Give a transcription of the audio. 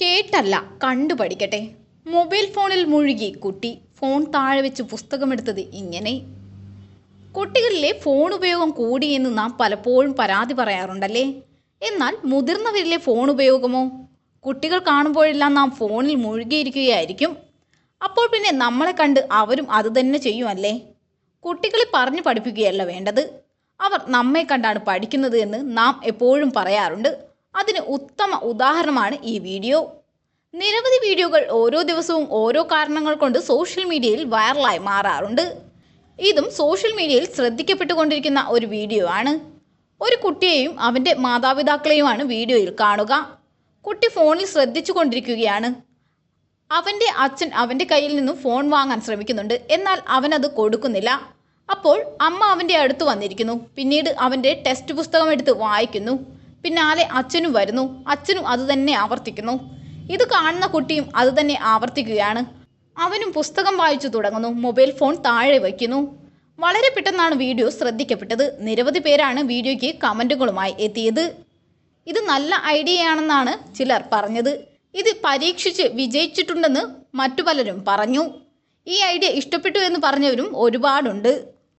കേട്ടല്ല കണ്ടു പഠിക്കട്ടെ. മൊബൈൽ ഫോണിൽ മുഴുകി കുട്ടി ഫോൺ താഴെ വെച്ച് പുസ്തകമെടുത്തത് ഇങ്ങനെ. കുട്ടികളിലെ ഫോൺ ഉപയോഗം കൂടിയെന്ന് നാം പലപ്പോഴും പരാതി പറയാറുണ്ടല്ലേ? എന്നാൽ മുതിർന്നവരിലെ ഫോൺ ഉപയോഗമോ? കുട്ടികൾ കാണുമ്പോഴെല്ലാം നാം ഫോണിൽ മുഴുകിയിരിക്കുകയായിരിക്കും. അപ്പോൾ പിന്നെ നമ്മളെ കണ്ട് അവരും അത് തന്നെ ചെയ്യുമല്ലേ? കുട്ടികളെ പറഞ്ഞു പഠിപ്പിക്കുകയല്ല വേണ്ടത്. അവർ നമ്മെ കണ്ടാണ് പഠിക്കുന്നത് എന്ന് നാം എപ്പോഴും പറയാറുണ്ട്. അതിന് ഉത്തമ ഉദാഹരണമാണ് ഈ വീഡിയോ. നിരവധി വീഡിയോകൾ ഓരോ ദിവസവും ഓരോ കാരണങ്ങൾ കൊണ്ട് സോഷ്യൽ മീഡിയയിൽ വൈറലായി മാറാറുണ്ട്. ഇതും സോഷ്യൽ മീഡിയയിൽ ശ്രദ്ധിക്കപ്പെട്ടുകൊണ്ടിരിക്കുന്ന ഒരു വീഡിയോ ആണ്. ഒരു കുട്ടിയെയും അവന്റെ മാതാപിതാക്കളെയുമാണ് വീഡിയോയിൽ കാണുക. കുട്ടി ഫോണിൽ ശ്രദ്ധിച്ചു കൊണ്ടിരിക്കുകയാണ് അവന്റെ അച്ഛൻ അവന്റെ കയ്യിൽ നിന്നും ഫോൺ വാങ്ങാൻ ശ്രമിക്കുന്നുണ്ട്. എന്നാൽ അവനത് കൊടുക്കുന്നില്ല. അപ്പോൾ അമ്മ അവന്റെ അടുത്ത് വന്നിരിക്കുന്നു. പിന്നീട് അവന്റെ ടെക്സ്റ്റ് പുസ്തകം എടുത്ത് വായിക്കുന്നു. പിന്നാലെ അച്ഛനും വരുന്നു. അച്ഛനും അതുതന്നെ ആവർത്തിക്കുന്നു. ഇത് കാണുന്ന കുട്ടിയും അതുതന്നെ ആവർത്തിക്കുകയാണ്. അവനും പുസ്തകം വായിച്ചു തുടങ്ങുന്നു. മൊബൈൽ ഫോൺ താഴെ വയ്ക്കുന്നു. വളരെ പെട്ടെന്നാണ് വീഡിയോ ശ്രദ്ധിക്കപ്പെട്ടത്. നിരവധി പേരാണ് വീഡിയോയ്ക്ക് കമന്റുകളുമായി എത്തിയത്. ഇത് നല്ല ഐഡിയയാണെന്നാണ് ചിലർ പറഞ്ഞത്. ഇത് പരീക്ഷിച്ച് വിജയിച്ചിട്ടുണ്ടെന്ന് മറ്റു പലരും പറഞ്ഞു. ഈ ഐഡിയ ഇഷ്ടപ്പെട്ടു എന്ന് പറഞ്ഞവരും ഒരുപാടുണ്ട്.